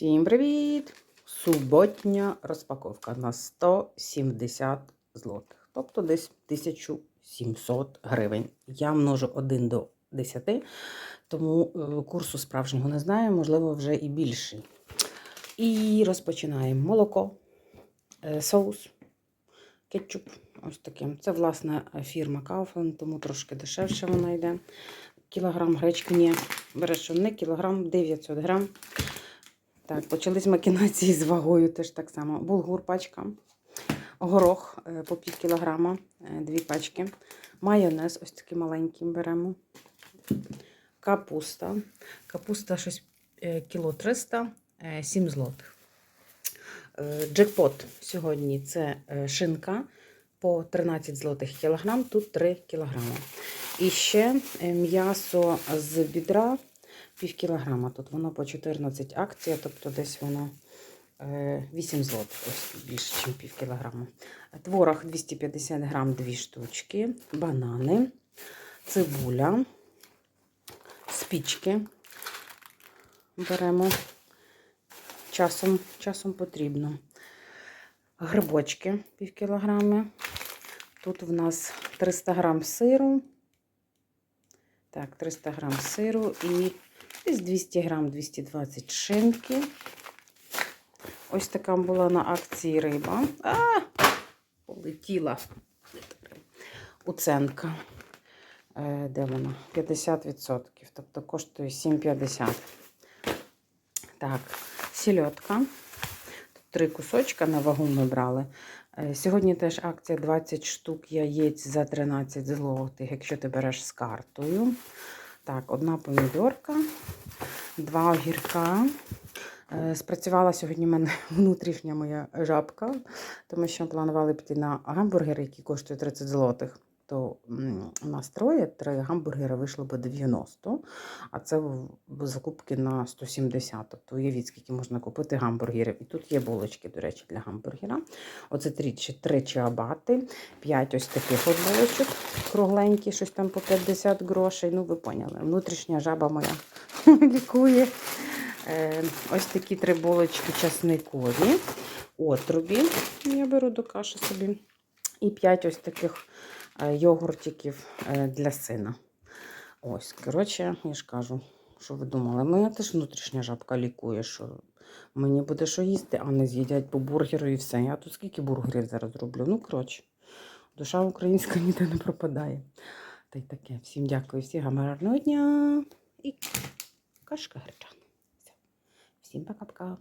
Всім привіт! Суботня розпаковка на 170 злотих, тобто десь 1700 гривень. Я множу 1 до 10, тому е, курсу справжнього не знаю, можливо, вже і більший. І розпочинаємо молоко, е, соус, кетчуп. Ось таким. Це, власне, фірма Kaufland, тому трошки дешевше вона йде. Кілограм гречки ні. Береш не кілограм 900 грам. Так, почались макінації з вагою теж так само. Булгур пачка, горох е, по пів кілограма, е, дві пачки. Майонез, ось такий маленький беремо. Капуста. Капуста щось е, кіло 300, е, 7 злотих. Джекпот сьогодні це шинка по 13 злотих кілограм, тут 3 кілограми. І ще м'ясо з бідра пів кілограма. Тут воно по 14 акція, тобто десь воно е, 8 злотих, ось більше, ніж пів кілограма. Творог 250 грам, 2 штучки, банани, цибуля, спічки беремо. Часом, часом потрібно. Грибочки пів кілограми. Тут в нас 300 грам сиру. Так, 300 грам сиру і десь 200 грам 220 шинки. Ось така була на акції риба. А, полетіла. Уценка. Е, Де вона? 50%. Тобто коштує 7,50. Так, сільотка. Три кусочка на вагу ми брали. Е, Сьогодні теж акція 20 штук яєць за 13 злотих, якщо ти береш з картою. Так, одна помідорка, два огірка. Е, Спрацювала сьогодні в мене внутрішня моя жабка, тому що планували піти на гамбургер, який коштує 30 злотих. То у нас три гамбургери вийшло по 90, а це закупки на 170. Тобто уявіть, скільки можна купити гамбургерів. І тут є булочки, до речі, для гамбургера. Оце три, чи- три чиабати, п'ять ось таких от булочок кругленькі, щось там по 50 грошей. Ну, ви поняли, внутрішня жаба моя лікує. Е, ось такі три булочки часникові, отрубі. Я беру до каші собі. І п'ять ось таких йогуртиків е, для сина. Ось, коротше, я ж кажу, що ви думали, моя теж внутрішня жабка лікує, що мені буде що їсти, а не з'їдять по бургеру і все. Я тут скільки бургерів зараз роблю. Ну, коротше, душа українська ніде не пропадає. Та й таке. Всім дякую, всім гарного дня і кашка гречана. Всім пока-пока.